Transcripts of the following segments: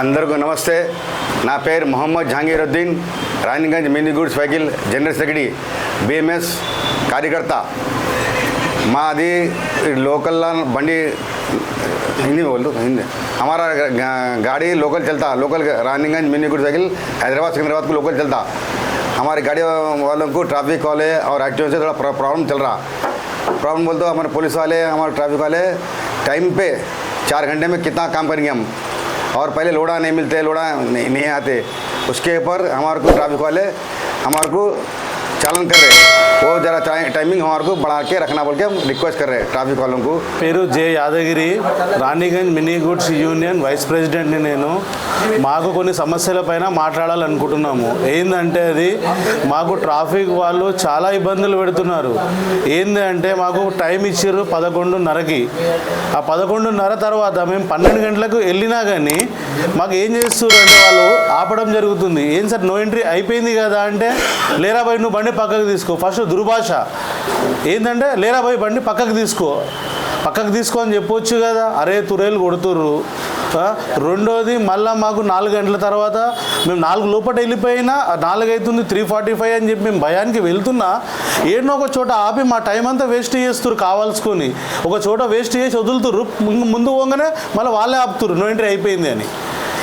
అందరికీ నమస్తే నా పేరు Mohammed Jahangiruddin Ranigunj mini goods vehicle general secretary BMS कार्यकर्ता मादी लोकल बंडी हिंदी में बोल दो हिंदी हमारा गा- गाड़ी लोकल चलता local Ranigunj mini good cycle Hyderabad Secunderabad को लोकल चलता हमारी गाड़ी वालों को ट्रैफिक वाले और एक्टिव से थोड़ा प्रॉ- प्रॉब्लम चल रहा प्रॉब्लम बोल दो हमारे पुलिस वाले हमारे ट्रैफिक वाले टाइम पे चार घंटे में कितना काम करेंगे हम और पहले लोड़ा नहीं मिलते लोड़ा नहीं, नहीं आते। उसके ऊपर हमारे को ट्रैफ़िक वाले हमारे को चालन कर रहे वो ज़रा टाइमिंग हमारे को बढ़ा के रखना बोल के हम रिक्वेस्ट कर रहे हैं ट्रैफिक वालों को పేరు J Yadagiri Ranigunj mini goods union vice ప్రెసిడెంట్ని నేను మాకు కొన్ని సమస్యల పైన మాట్లాడాలనుకుంటున్నాము ఏంటంటే అది మాకు ట్రాఫిక్ వాళ్ళు చాలా ఇబ్బందులు పెడుతున్నారు ఏంది అంటే మాకు టైం ఇచ్చారు పదకొండున్నరకి ఆ పదకొండున్నర తర్వాత మేము పన్నెండు గంటలకు వెళ్ళినా కానీ మాకు ఏం చేస్తారు అంటే వాళ్ళు ఆపడం జరుగుతుంది. ఏం సార్ నో ఎంట్రీ అయిపోయింది కదా అంటే లేరా బాయ్ నువ్వు బండి పక్కకు తీసుకో. ఫస్ట్ దుర్భాష. ఏంటంటే లేరా బాయ్ బండి పక్కకు తీసుకో. పక్కకు తీసుకో అని చెప్పొచ్చు కదా. అరే తురేలు కొడుతుర్రు. రెండోది మళ్ళీ మాకు నాలుగు గంటల తర్వాత మేము నాలుగు లోపల వెళ్ళిపోయినా నాలుగు అవుతుంది త్రీ ఫార్టీ ఫైవ్ అని చెప్పి మేము భయానికి వెళ్తున్నా ఏడనో ఒక చోట ఆపి మా టైం అంతా వేస్ట్ చేస్తున్నారు కావాల్సుకొని. ఒక చోట వేస్ట్ చేసి వదులుతురు ముందు పోగానే మళ్ళీ వాళ్ళే ఆపుతుర్రు. నో ఎంట్రీ అయిపోయింది అని.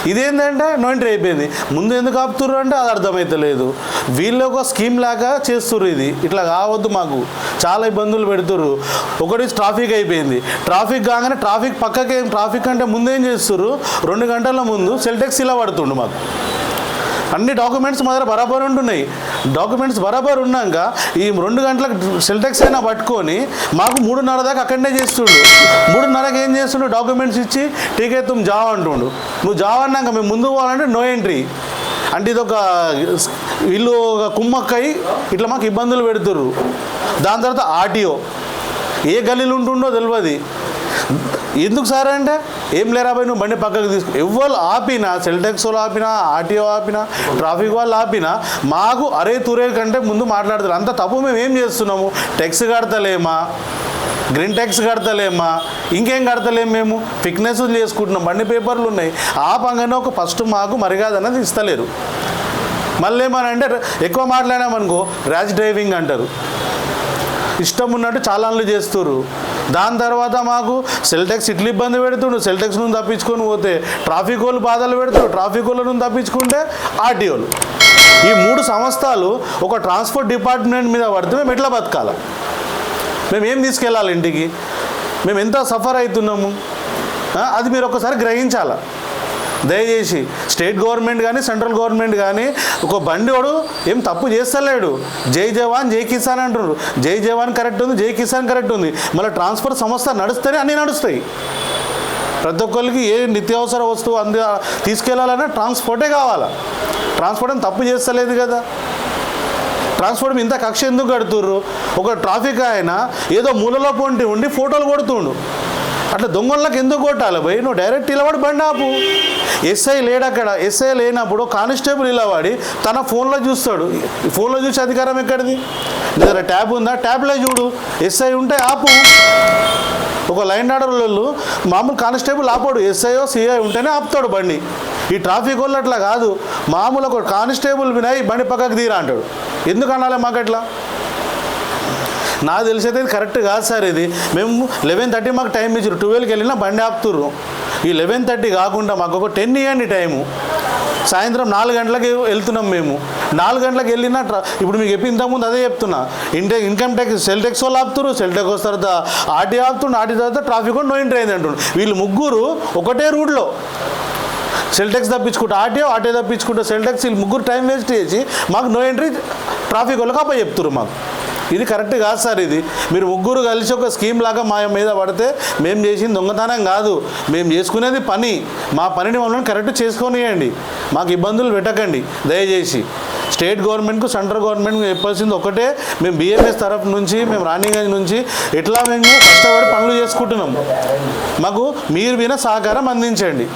ఇదేంటంటే నో అయిపోయింది. ముందు ఎందుకు ఆపుతుర్రు అంటే అది అర్థమైతలేదు. వీళ్ళు ఒక స్కీమ్ లాగా చేస్తుర్రు ఇది. ఇట్లా కావద్దు మాకు. చాలా ఇబ్బందులు పెడుతుర్రు. ఒకటి ట్రాఫిక్ అయిపోయింది. ట్రాఫిక్ కాగానే ట్రాఫిక్ పక్కకి ట్రాఫిక్ అంటే ముందేం చేస్తుర్రు? రెండు గంటల ముందు సెల్టెక్స్ ఇలా పడుతుండు మాకు. అన్ని డాక్యుమెంట్స్ మా దగ్గర బరాబర్ ఉంటున్నాయి. డాక్యుమెంట్స్ బరాబర్ ఉన్నాక ఈ రెండు గంటలకు సెల్టెక్స్ అయినా పట్టుకొని మాకు మూడున్నర దాకా అక్కడనే చేస్తుండు. మూడున్నరకు ఏం చేస్తుండు? డాక్యుమెంట్స్ ఇచ్చి టీకే తుమ్ జావా అంటుండు. నువ్వు జాబ్ అన్నాక మేము ముందుకు పోవాలంటే నో ఎంట్రీ. అంటే ఇది ఒక వీళ్ళు ఒక కుమ్మక్కై ఇట్లా మాకు ఇబ్బందులు పెడుతుర్రు. దాని తర్వాత ఆర్టీఓ. ఏ గల్లీలు ఉంటుండో తెలియదు ఎందుకు సార్ అంటే ఏం లేరా పోయి నువ్వు బండి పక్కకు తీసుకు? ఎవ్వరు ఆపినా సెల్టెక్స్ వాళ్ళు ఆపినా ఆర్టీఓ ఆపినా ట్రాఫిక్ వాళ్ళు ఆపినా మాకు అరే తురే కంటే ముందు మాట్లాడతారు. అంత తప్పు మేము ఏం చేస్తున్నాము? టెక్స్ కడతలేమా? గ్రీన్ ట్యాక్స్ కడతలేమా? ఇంకేం కడతలేము మేము? ఫిట్నెస్ చేసుకుంటున్నాం. బండి పేపర్లు ఉన్నాయి. ఆ పంగనే ఒక ఫస్ట్ మాకు మర్యాద అనేది ఇస్తలేరు. మళ్ళీ ఏమనంటే ఎక్కువ మాట్లాడామనుకో ర్యాష్ డ్రైవింగ్ అంటారు. ఇష్టం ఉన్నట్టు చాలాన్లు చేస్తుర్రు. దాని తర్వాత మాకు సెల్టెక్స్ ఇట్లా ఇబ్బంది పెడుతుండు. సెల్టెక్స్ నుండి తప్పించుకొని పోతే ట్రాఫిక్ వాళ్ళు బాధలు పెడతారు ట్రాఫిక్ వాళ్ళ నుండి తప్పించుకుంటే ఆర్టీఓలు ఈ మూడు సంస్థలు ఒక ట్రాన్స్పోర్ట్ డిపార్ట్మెంట్ మీద పడితే మేము ఎట్లా బతకాలి? మేము ఏం తీసుకెళ్ళాలి ఇంటికి? మేము ఎంత సఫర్ అవుతున్నాము? అది మీరు ఒకసారి గ్రహించాలా? దయచేసి స్టేట్ గవర్నమెంట్ కానీ సెంట్రల్ గవర్నమెంట్ కానీ ఒక బండి వాడు ఏం తప్పు చేస్తలేడు. జై జవాన్ జై కిసాన్ అంటున్నారు. జై జవాన్ కరెక్ట్ ఉంది జై కిసాన్ కరెక్ట్ ఉంది. మళ్ళీ ట్రాన్స్పోర్ట్ సంస్థ నడుస్తేనే అన్నీ నడుస్తాయి. ప్రతి ఒక్కరికి ఏ నిత్యావసర వస్తువు అంది తీసుకెళ్ళాలన్నా ట్రాన్స్పోర్టే కావాలా? ట్రాన్స్పోర్ట్ అని తప్పు చేస్తలేదు కదా. ట్రాన్స్పోర్ట్ ఇంత కక్ష ఎందుకు కడుతుర్రు? ఒక ట్రాఫిక్ ఆయన ఏదో మూలలో పొంటి ఉండి ఫోటోలు కొడుతుండు. అట్లా దొంగలకు ఎందుకు కొట్టాలి భయ్ నువ్వు డైరెక్ట్ ఇలావాడి బండి ఆపు. ఎస్ఐ లేడు అక్కడ. ఎస్ఐ లేనప్పుడు కానిస్టేబుల్ ఇలావాడి తన ఫోన్లో చూస్తాడు. ఫోన్లో చూసి అధికారం ఎక్కడిది? లేదా ట్యాబ్ ఉందా? ట్యాబ్లో చూడు. ఎస్ఐ ఉంటే ఆపు. ఒక లైన్ ఆర్డర్ వాళ్ళు మామూలు కానిస్టేబుల్ ఆపాడు. ఎస్ఐఓ సిఐ ఉంటేనే ఆపుతాడు బండి. ఈ ట్రాఫిక్ వాళ్ళు అట్లా కాదు. మామూలు ఒక కానిస్టేబుల్ వినాయి బండి పక్కకు తీరా అంటాడు. ఎందుకు అనాలి మాకు అట్లా? నాకు తెలిసైతే ఇది కరెక్ట్ కాదు సార్ ఇది. మేము లెవెన్ థర్టీ మాకు టైం ఇచ్చారు. ట్వెల్వ్కి వెళ్ళినా బండి ఆపుతుర్రు. ఈ లెవెన్ థర్టీ కాకుండా మాకు ఒక టెన్ ఇవ్వండి టైము సాయంత్రం నాలుగు గంటలకి వెళ్తున్నాం మేము. నాలుగు గంటలకు వెళ్ళినా ట్రా ఇప్పుడు మీకు చెప్పి ఇంతకుముందు అదే చెప్తున్నా. ఇంటే ఇన్కమ్ ట్యాక్స్ సెల్ ట్యాక్స్ వాళ్ళు ఆపుతారు సెల్ ట్యాక్స్ వస్తారు తర్వాత ఆర్టీ ఆపుతుండు. ఆర్టీ తర్వాత ట్రాఫిక్ కూడా నో ఎంట్రీ అయింది అంటుండ్రు వీళ్ళు ముగ్గురు ఒకటే రూట్లో సెల్ ట్యాక్స్ తప్పించుకుంటా ఆటే ఆటే తప్పించుకుంటా సెల్ ట్యాక్స్ వీళ్ళు ముగ్గురు టైం వేస్ట్ చేసి మాకు నో ఎంట్రీ ట్రాఫిక్ వాళ్ళకి అప్ప చెప్తున్నారు మాకు. ఇది కరెక్ట్ కాదు సార్ ఇది. మీరు ముగ్గురు కలిసి ఒక స్కీమ్ లాగా మా మీద పడితే మేము చేసింది దొంగతనం కాదు. మేము చేసుకునేది పని. మా పనిని మమ్మల్ని కరెక్ట్ చేసుకొనియండి. మాకు ఇబ్బందులు పెట్టకండి. దయచేసి. స్టేట్ గవర్నమెంట్కు సెంట్రల్ గవర్నమెంట్కు చెప్పాల్సింది ఒకటే. మేము బీఎంఎస్ తరఫు నుంచి మేము రాణిగంజ్ నుంచి ఎట్లా మేము కష్టపడి పనులు చేసుకుంటున్నాం. మాకు మీరు విన సహకారం అందించండి.